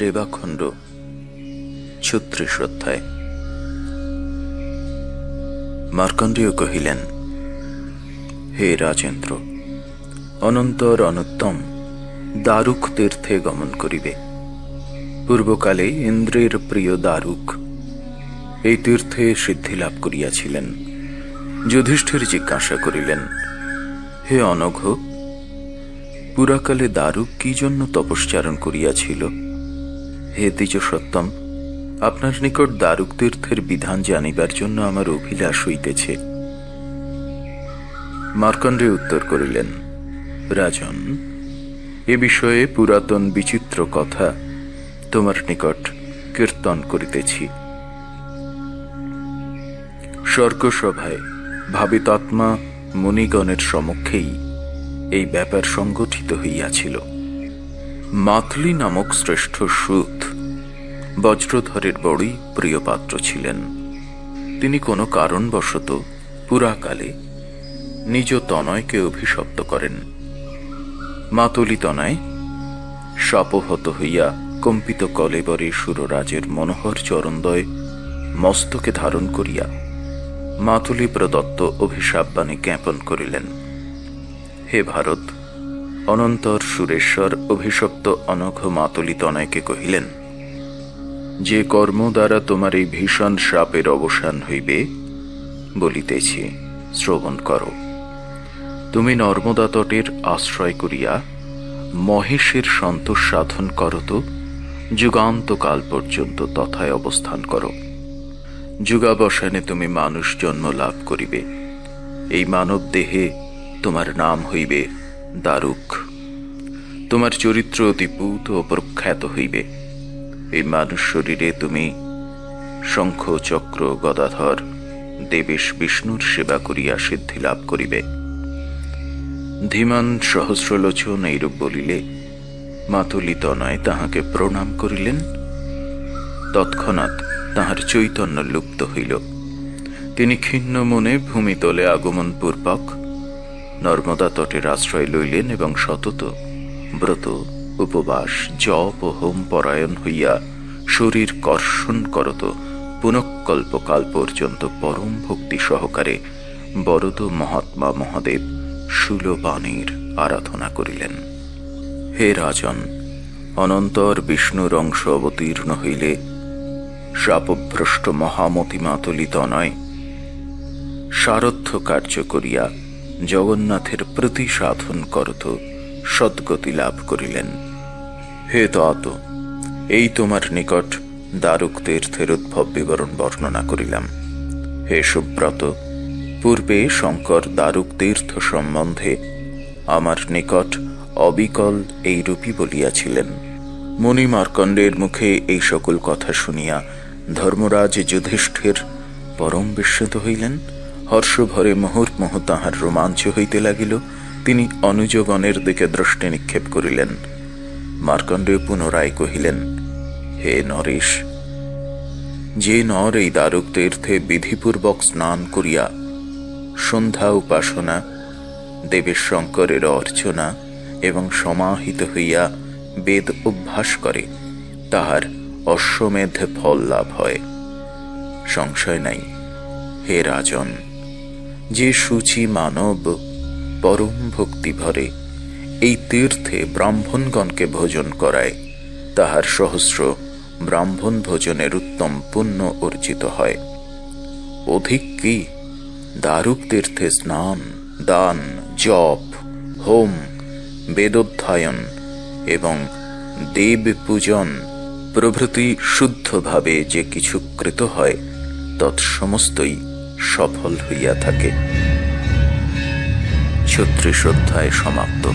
রেবাখণ্ড, ছত্রিশ অধ্যায়। মার্কণ্ডেয় কহিলেন, হে রাজেন্দ্র, অনন্তর অনুত্তম দারুক তীর্থে গমন করিবে। পূর্বকালে ইন্দ্রের প্রিয় দারুক এই তীর্থে সিদ্ধি লাভ করিয়াছিলেন। যুধিষ্ঠির জিজ্ঞাসা করিলেন, হে অনঘ, পুরাকালে দারুক কি জন্য তপস্চারণ করিয়াছিল? হে দ্বিজ সত্যম আপনার নিকট দারুক তীর্থের বিধান জানিবার জন্য আমার অভিলাষ হইতেছে। মার্কণ্ডে উত্তর করিলেন, রাজন, এ বিষয়ে পুরাতন বিচিত্র কথা তোমার নিকট কীর্তন করিতেছি। স্বর্গসভায় ভাবিতাত্মা মুনিগণের সমক্ষেই এই ব্যাপার সংগঠিত হইয়াছিল। মাতলি নামক শ্রেষ্ঠ সুত। বজ্রধরের বড়ই প্রিয় পাত্র ছিলেন। তিনি কোনো কারণবশত পুরাকালে নিজ তনয়কে অভিশপ্ত করেন। মাতলি তনয় শাপহত হইয়া কম্পিত কলেবরে সুররাজের মনোহর চরণদয় মস্তকে ধারণ করিয়া মাতুলি প্রদত্ত অভিশাপবাণী জ্ঞাপন করিলেন। হে ভারত অনন্তর সুরেশ্বর অভিশপ্ত অনঘ মাতলি তনয়কে কহিলেন, যে কর্ম দ্বারা তোমার এই ভীষণ শ্রাপের অবসান হইবে, বলিতেছি, শ্রবণ করো। তুমি নর্মদা তটের আশ্রয় করিয়া মহেশের সন্তোষ সাধন কর তো, যুগান্তকাল পর্যন্ত তথায় অবস্থান করো। যুগাবসানে তুমি মানুষ জন্ম লাভ করিবে। এই মানব দেহে তোমার নাম হইবে দারুক, তোমার চরিত্র অতি পূত ও প্রখ্যাত হইবে। এই মানুষ শরীরে তুমি শঙ্খ, চক্র, গদাধর, দেবেশ, বিষ্ণুর সেবা করিয়া সিদ্ধি লাভ করিবে। ধীমান সহস্রলোচন এইরূপ বলিলে, মাতুলি তনয় তাহাকে প্রণাম করিলেন। তৎক্ষণাৎ তাহার চৈতন্য লুপ্ত হইল। তিনি ক্ষিন্ন মনে ভূমিতলে আগমন পূর্বক নর্মদা তটের আশ্রয় লইলেন এবং সতত ব্রত, উপবাস, জপ ও হোম পরায়ণ হইয়া শরীর কর্ষণ করত, পুনঃকল্পকাল পর্যন্ত পরম ভক্তি সহকারে বরদ মহাত্মা মহাদেব শূলবাণীর আরাধনা করিলেন। হে রাজন, অনন্তর বিষ্ণুর অংশ অবতীর্ণ হইলে শাপভ্রষ্ট মহামতিমাতলিত নয়, সারথ্য কার্য করিয়া জগন্নাথের প্রতি সাধন করত সদ্গতি লাভ করিলেন। হে তত এই তোমার নিকট দারুক তীর্থের উদ্ভব বিবরণ বর্ণনা করিলাম। হে সুব্রত, পূর্বে শঙ্কর দারুক তীর্থ সম্বন্ধে আমার নিকট অবিকল এই রূপী বলিয়াছিলেন। মণি মার্কণ্ডের মুখে এই সকল কথা শুনিয়া ধর্মরাজ যুধিষ্ঠির পরম বিস্মিত হইলেন। হর্ষভরে মুহুর্মুহ তাহার রোমাঞ্চ হইতে লাগিল। তিনি অনুজগণের দিকে দৃষ্টি নিক্ষেপ করিলেন। মার্কণ্ডেয় পুনরায় কহিলেন, হে নরেশ, যে নর এই দারুক তীর্থে বিধিপূর্বক স্নান করিয়া সন্ধ্যা উপাসনা দেবের শঙ্করের অর্চনা এবং সমাহিত হইয়া বেদ অভ্যাস করে, তাহার অশ্বমেধ ফল লাভ হয়। সংশয় নাই। হে রাজন যে সূচি মানব পরম ভক্তি ভরে, এই তীর্থে ব্রাহ্মণগণকে ভোজন করায়, তাহার সহস্র ব্রাহ্মণ ভোজনের উত্তম পুণ্য অর্জিত হয়। অধিক কি? দারুক তীর্থে স্নান, দান, জপ, হোম, বেদোধ্যায়ন এবং দেব পূজন প্রভৃতি শুদ্ধভাবে যে কিছু কৃত হয়, তৎসমস্তই সফল হইয়া থাকে। ছত্রিশ অধ্যায় সমাপ্ত।